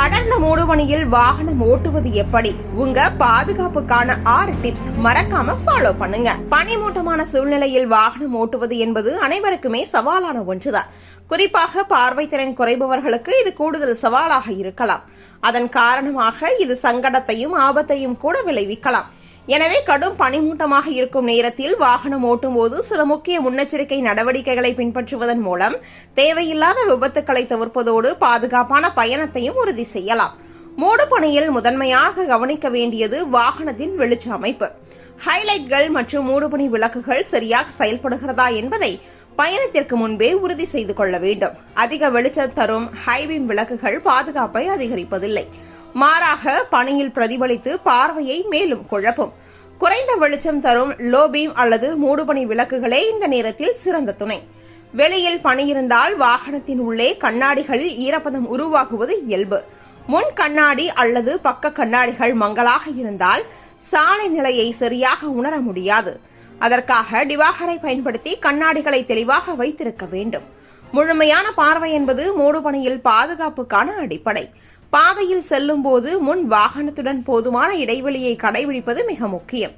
அடர்ந்த மூடுபணியில் வாகனம் ஓட்டுவது எப்படி? உங்க பாதுகாப்புக்கான ஆறு டிப்ஸ் மறக்காம ஃபாலோ பண்ணுங்க. பனிமூட்டமான சூழ்நிலையில் வாகனம் ஓட்டுவது என்பது அனைவருக்குமே சவாலான ஒன்றுதான். குறிப்பாக பார்வை திறன் குறைபவர்களுக்கு இது கூடுதல் சவாலாக இருக்கலாம். அதன் காரணமாக இது சங்கடத்தையும் ஆபத்தையும் கூட விளைவிக்கலாம். எனவே கடும் பனிமூட்டமாக இருக்கும் நேரத்தில் வாகனம் ஓட்டும்போது சில முக்கிய முன்னெச்சரிக்கை நடவடிக்கைகளை பின்பற்றுவதன் மூலம் தேவையில்லாத விபத்துக்களை தவிர்ப்பதோடு பாதுகாப்பான பயணத்தையும் உறுதி செய்யலாம். மூடு பணியில் முதன்மையாக கவனிக்க வேண்டியது வாகனத்தின் வெளிச்ச அமைப்பு. ஹைலைட்கள் மற்றும் மூடுபனி விளக்குகள் சரியாக செயல்படுகிறதா என்பதை பயணத்திற்கு முன்பே உறுதி செய்து கொள்ள வேண்டும். அதிக வெளிச்சம் தரும் ஹைபீம் விளக்குகள் பாதுகாப்பை அதிகரிப்பதில்லை. மாறாக பணியில் பிரதிபலித்து பார்வையை மேலும் குழப்பும். குறைந்த வெளிச்சம் தரும் லோபீம் அல்லது மூடுபனி விளக்குகளே இந்த நேரத்தில் சிறந்த துணை. வெளியில் பனி இருந்தால் வாகனத்தின் உள்ளே கண்ணாடிகளில் ஈரப்பதம் உருவாகுவது இயல்பு. முன் கண்ணாடி அல்லது பக்க கண்ணாடிகள் மங்கலாக இருந்தால் சாலை நிலையை சரியாக உணர முடியாது. அதற்காக டிவாகரை பயன்படுத்தி கண்ணாடிகளை தெளிவாக வைத்திருக்க வேண்டும். முழுமையான பார்வை என்பது மூடுபனியில் பாதுகாப்புக்கான அடிப்படை. பாதையில் செல்லும் போது முன் வாகனத்துடன் போதுமான இடைவெளியை கடைபிடிப்பது மிக முக்கியம்.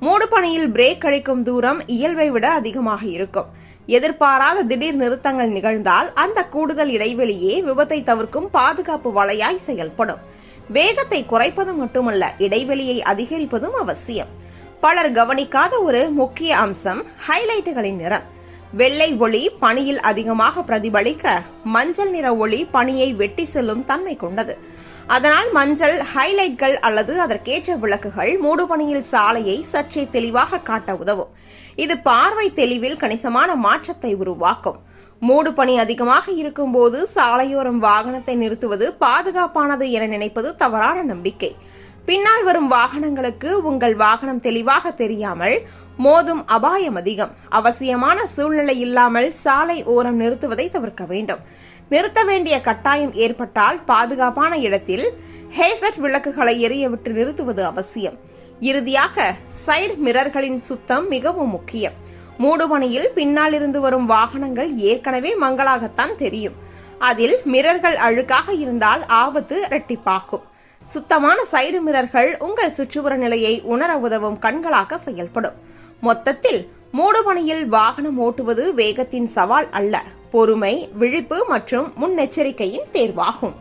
மூடுபணியில் பிரேக் அடிக்கும் தூரம் இயல்பை விட அதிகமாக இருக்கும். எதிர்பாராத திடீர் நிறுத்தங்கள் நிகழ்ந்தால் அந்த கூடுதல் இடைவெளியே விபத்தை தவிர்க்கும் பாதுகாப்பு வலையாய் செயல்படும். வேகத்தை குறைப்பது மட்டுமல்ல இடைவெளியை அதிகரிப்பதும் அவசியம். பலர் கவனிக்காத ஒரு முக்கிய அம்சம் ஹைலைட்டுகளின் நிறம். வெள்ளை ஒளி பனியில் அதிகமாக பிரதிபலிக்க மஞ்சள் நிற ஒளி பனியை வெட்டி செல்லும் தன்மை கொண்டது. அதனால் மஞ்சள் ஹைலைட்கள் அல்லது அதற்கேற்ற விளக்குகள் மூடுபனியில் சாலையை சற்றே தெளிவாக காட்ட உதவும். இது பார்வை தெளிவில் கணிசமான மாற்றத்தை உருவாக்கும். மூடுபனி அதிகமாக இருக்கும்போது சாலையோரம் வாகனத்தை நிறுத்துவது பாதுகாப்பானது என நினைப்பது தவறான நம்பிக்கை. பின்னால் வரும் வாகனங்களுக்கு உங்கள் வாகனம் தெளிவாக தெரியாமல் மோதும் அபாயம் அதிகம். அவசியமான சூழ்நிலை இல்லாமல் சாலை ஓரம் நிறுத்துவதை தவிர்க்க வேண்டும். நிறுத்த வேண்டிய கட்டாயம் ஏற்பட்டால் பாதுகாப்பான இடத்தில் ஹேசட் விளக்குகளை எரியவிட்டு நிறுத்துவது அவசியம். இறுதியாக சைடு மிரர்களின் சுத்தம் மிகவும் முக்கியம். மூடுபனியில் பின்னால் இருந்து வரும் வாகனங்கள் ஏற்கனவே மங்களாகத்தான் தெரியும். அதில் மிரர்கள் அழுக்காக இருந்தால் ஆபத்து இரட்டிப்பாக்கும் சுத்தமான சைடு மிரர்கள் உங்கள் சுற்றுப்புற நிலையை உணர உதவும் கண்களாக செயல்படும். மொத்தத்தில் மூடுபனியில் வாகனம் ஓட்டுவது வேகத்தின் சவால் அல்ல. பொறுமை விழிப்பு மற்றும் முன்னெச்சரிக்கையின் தேர்வாகும்.